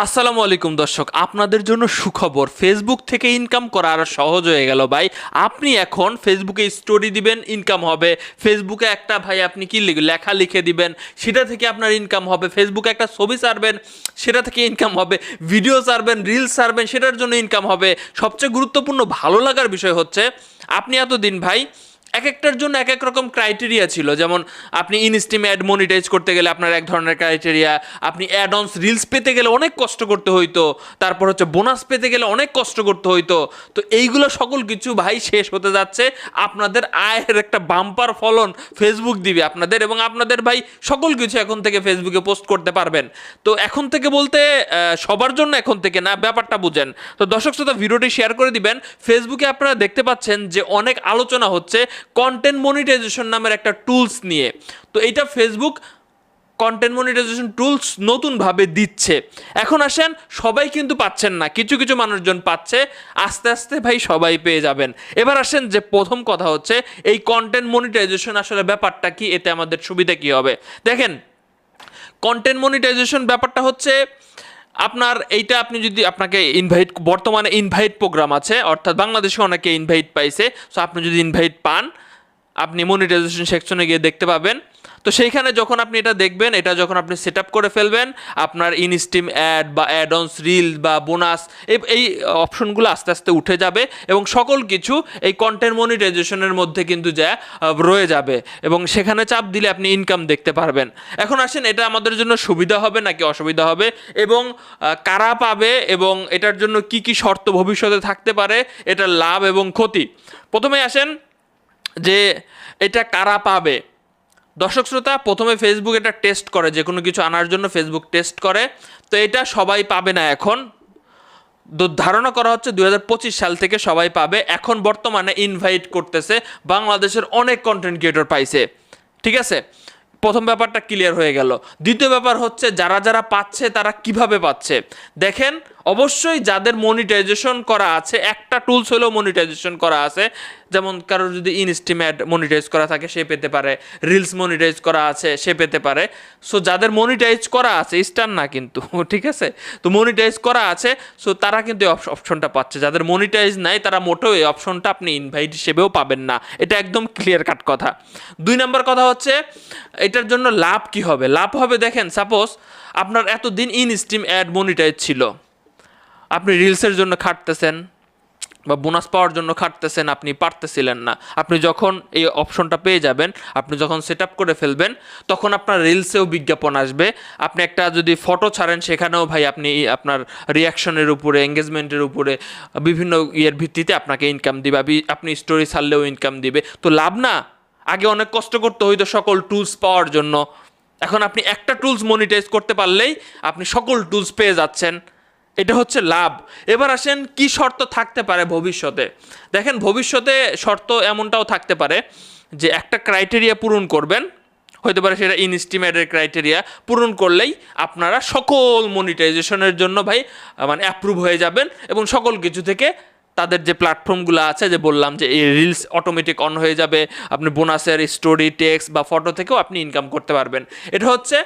আসসালামু আলাইকুম দর্শক, আপনাদের জন্য সুখবর ফেসবুক থেকে ইনকাম করা আরও সহজ হয়ে গেল ভাই। আপনি এখন ফেসবুকে স্টোরি দিবেন ইনকাম হবে। ফেসবুকে একটা ভাই আপনি কি লিখ- লেখা লিখে দিবেন, সেটা থেকে আপনার ইনকাম হবে। ফেসবুকে একটা ছবি ছাড়বেন, সেটা থেকে ইনকাম হবে। ভিডিও ছাড়বেন রিলস ছাড়বেন, সেটার জন্য ইনকাম হবে। সবচেয়ে গুরুত্বপূর্ণ, ভালো লাগার বিষয় হচ্ছে, আপনি এতদিন ভাই এক একটার জন্য এক এক রকম ক্রাইটেরিয়া ছিল। যেমন আপনি ইনস্টিম অ্যাড মনিটাইজ করতে গেলে আপনার এক ধরনের ক্রাইটেরিয়া আপনি অ্যাড অনস রিলস পেতে গেলে অনেক কষ্ট করতে হইতো, তারপর হচ্ছে বোনাস পেতে গেলে অনেক কষ্ট করতে হইতো। তো এইগুলো সকল কিছু ভাই শেষ হতে যাচ্ছে, আপনাদের আয়ের একটা বাম্পার ফলন ফেসবুক দিবে আপনাদের এবং আপনাদের ভাই সকল কিছু এখন থেকে ফেসবুকে পোস্ট করতে পারবেন। তো এখন থেকে বলতে সবার জন্য এখন থেকে না, ব্যাপারটা বুঝেন। তো দর্শক শ্রোতা, ভিডিওটি শেয়ার করে দিবেন। ফেসবুকে আপনারা দেখতে পাচ্ছেন যে অনেক আলোচনা হচ্ছে কন্টেন্ট মনিটাইজেশন নামের একটা টুলস নিয়ে। তো এইটা ফেসবুক কন্টেন্ট মনিটাইজেশন টুলস নতুনভাবে দিচ্ছে। এখন আসেন, সবাই কিন্তু পাচ্ছেন না, কিছু কিছু মানুষজন পাচ্ছে, আস্তে আস্তে ভাই সবাই পেয়ে যাবেন। এবার আসেন যে প্রথম কথা হচ্ছে, এই কন্টেন্ট মনিটাইজেশন আসলে ব্যাপারটা কি, এতে আমাদের সুবিধা কি হবে? দেখেন কন্টেন্ট মনিটাইজেশন ব্যাপারটা হচ্ছে আপনার এইটা আপনি যদি আপনাকে ইনভাইট বর্তমানে ইনভাইট প্রোগ্রাম আছে, অর্থাৎ বাংলাদেশে অনেকে ইনভাইট পাইছে সো আপনি যদি ইনভাইট পান, আপনি মনিটাইজেশন সেকশনে গিয়ে দেখতে পাবেন। তো সেইখানে যখন আপনি এটা দেখবেন, এটা যখন আপনি সেট করে ফেলবেন, আপনার ইনস্টিম অ্যাড বা অ্যাড অনস রিল বা বোনাস এই অপশনগুলো আস্তে আস্তে উঠে যাবে এবং সকল কিছু এই কন্টেন্ট মনিটাইজেশনের মধ্যে কিন্তু যা রয়ে যাবে এবং সেখানে চাপ দিলে আপনি ইনকাম দেখতে পারবেন। এখন আসেন, এটা আমাদের জন্য সুবিধা হবে নাকি অসুবিধা হবে এবং কারা পাবে এবং এটার জন্য কি কি শর্ত ভবিষ্যতে থাকতে পারে এটার লাভ এবং ক্ষতি। প্রথমে আসেন যে, এটা কারা পাবে? দর্শক শ্রোতা, প্রথমে ফেসবুক এটা টেস্ট করে যে কোনো কিছু আনার জন্য ফেসবুক টেস্ট করে। তো এটা সবাই পাবে না এখন। ধারণা করা হচ্ছে দু হাজার পঁচিশ সাল থেকে সবাই পাবে। এখন বর্তমানে ইনভাইট করতেছে, বাংলাদেশের অনেক কন্টেন্ট ক্রিয়েটর পাইছে। ঠিক আছে? প্রথম ব্যাপারটা ক্লিয়ার হয়ে গেল। দ্বিতীয় ব্যাপার হচ্ছে, যারা যারা পাচ্ছে, তারা কীভাবে পাচ্ছে? দেখেন, অবশ্যই যাদের মনিটাইজেশন করা আছে, একটা টুলস হলেও মনিটাইজেশন করা আছে। যেমন কারোর যদি ইনস্টিমেট মনিটাইজ করা থাকে, সে পেতে পারে। রিলস মনিটাইজ করা আছে, সে পেতে পারে। সো যাদের মনিটাইজ করা আছে স্টার না কিন্তু, ঠিক আছে? তো মনিটাইজ করা আছে সো তারা কিন্তু অপশনটা পাচ্ছে। যাদের মনিটাইজ নাই, তারা মোটেও এই অপশনটা আপনি ইনভাইট হিসেবেও পাবেন না। এটা একদম ক্লিয়ার কাট কথা। দুই নম্বর কথা হচ্ছে, এটার জন্য লাভ কি হবে? লাভ হবে, দেখেন সাপোজ আপনার এতদিন ইনস্টিম অ্যাড মনিটাইজ ছিল। আপনি রিলসের জন্য খাটতেছেন। বা বোনাস পাওয়ার জন্য খাটতেছেন, আপনি পারতেছিলেন না। আপনি যখন এই অপশনটা পেয়ে যাবেন, আপনি যখন সেট করে ফেলবেন, তখন আপনার রিলসেও বিজ্ঞাপন আসবে। আপনি একটা যদি ফটো ছাড়েন, সেখানেও ভাই আপনি আপনার রিয়াকশনের উপরে এঙ্গেজমেন্টের উপরে, বিভিন্ন ইয়ের ভিত্তিতে আপনাকে ইনকাম দিবে। আপনি স্টোরি ছাড়লেও ইনকাম দিবে। তো লাভ না। আগে অনেক কষ্ট করতে হইতো সকল টুলস পাওয়ার জন্য। এখন আপনি একটা টুলস মনিটাইজ করতে পারলেই আপনি সকল টুলস পেয়ে যাচ্ছেন। এটা হচ্ছে লাভ। এবার আসেন, কি শর্ত থাকতে পারে ভবিষ্যতে? দেখেন, ভবিষ্যতে শর্ত এমনটাও থাকতে পারে যে একটা ক্রাইটেরিয়া পূরণ করবেন হতে পারে সেটা ইনস্টিমেটের ক্রাইটেরিয়া পূরণ করলেই আপনারা সকল মনিটাইজেশনের জন্য ভাই মানে অ্যাপ্রুভ হয়ে যাবেন এবং সকল কিছু থেকে তাদের যে প্ল্যাটফর্মগুলো আছে, যে বললাম যে এই রিলস অটোমেটিক অন হয়ে যাবে, আপনি বোনাসের স্টোরি টেক্সট বা ফটো থেকেও আপনি ইনকাম করতে পারবেন। এটা হচ্ছে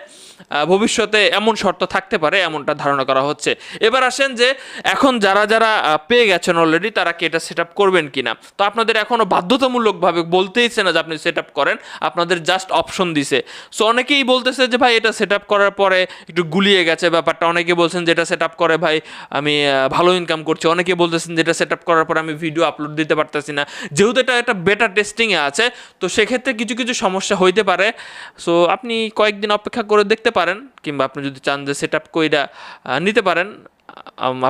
ভবিষ্যতে এমন শর্ত থাকতে পারে, এমনটা ধারণা করা হচ্ছে। এবার আসেন যে, এখন যারা যারা পেয়ে গেছেন অলরেডি তারা কি এটা সেট আপ করবেন কিনা? তো আপনাদের এখনও বাধ্যতামূলকভাবে বলতেইছে না যে আপনি সেট আপ করেন, আপনাদের জাস্ট অপশন দিছে। সো অনেকেই বলতেছে যে, ভাই, এটা সেট আপ করার পরে একটু গুলিয়ে গেছে ব্যাপারটা। অনেকে বলছেন যে, এটা সেট আপ করে ভাই, আমি ভালো ইনকাম করছি। অনেকে বলতেছেন যে, এটা সেট আপ করার পর আমি ভিডিও আপলোড দিতে পারতেছি না। যেহেতু এটা একটা বেটার টেস্টিংয়ে আছে, তো সেক্ষেত্রে কিছু কিছু সমস্যা হইতে পারে। সো আপনি কয়েকদিন অপেক্ষা করে দেখতে পারেন, কিংবা আপনি যদি চান যে সেট আপ কইরা নিতে পারেন।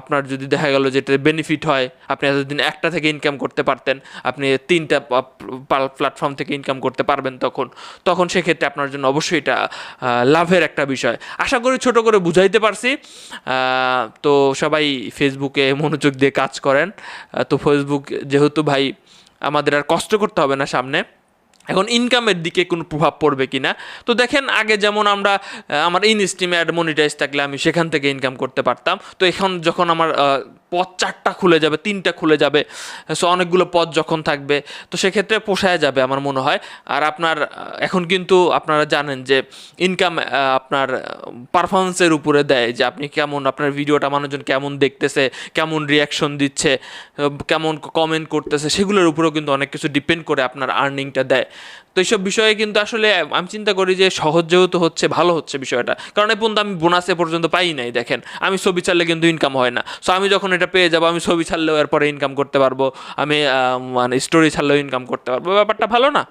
আপনার যদি দেখা গেল যে এটা বেনিফিট হয়, আপনি এতদিন একটা থেকে ইনকাম করতে পারতেন, আপনি তিনটা প্ল্যাটফর্ম থেকে ইনকাম করতে পারবেন তখন তখন সেক্ষেত্রে আপনার জন্য অবশ্যই এটা লাভের একটা বিষয়। আশা করি ছোট করে বুঝাইতে পারছি। তো সবাই ফেসবুকে মনোযোগ দিয়ে কাজ করেন। তো ফেসবুক যেহেতু ভাই, আমাদের আর কষ্ট করতে হবে না সামনে। এখন ইনকামের দিকে কোনো প্রভাব পড়বে কি না তো দেখেন, আগে যেমন আমরা আমার আমার ইনস্টিম অ্যাড মনিটাইজ থাকলে আমি সেখান থেকে ইনকাম করতে পারতাম। তো এখন যখন আমার পদ চারটা খুলে যাবে, তিনটা খুলে যাবে সো অনেকগুলো পদ যখন থাকবে, তো সেক্ষেত্রে পোষায় যাবে আমার মনে হয়। আর আপনার, এখন কিন্তু আপনারা জানেন যে ইনকাম আপনার পারফরমেন্সের উপরে দেয় যে আপনি কেমন, আপনার ভিডিওটা মানুষজন কেমন দেখতেছে, কেমন রিয়াকশন দিচ্ছে, কেমন কমেন্ট করতেছে, সেগুলোর উপরেও কিন্তু অনেক কিছু ডিপেন্ড করে আপনার আর্নিংটা দেয়। তো এইসব বিষয়ে কিন্তু আসলে আমি চিন্তা করি যে সহজ যেহেতু হচ্ছে, ভালো হচ্ছে বিষয়টা। কারণ এই পর্যন্ত আমি বোনাস এ পর্যন্ত পাই নাই, দেখেন। আমি ছবি ছাড়লে কিন্তু ইনকাম হয় না। সো আমি যখন এটা পেয়ে যাব, আমি ছবি ছাড়লেও এরপরে ইনকাম করতে পারব। আমি মানে স্টোরি ছাড়লেও ইনকাম করতে পারব। ব্যাপারটা ভালো না।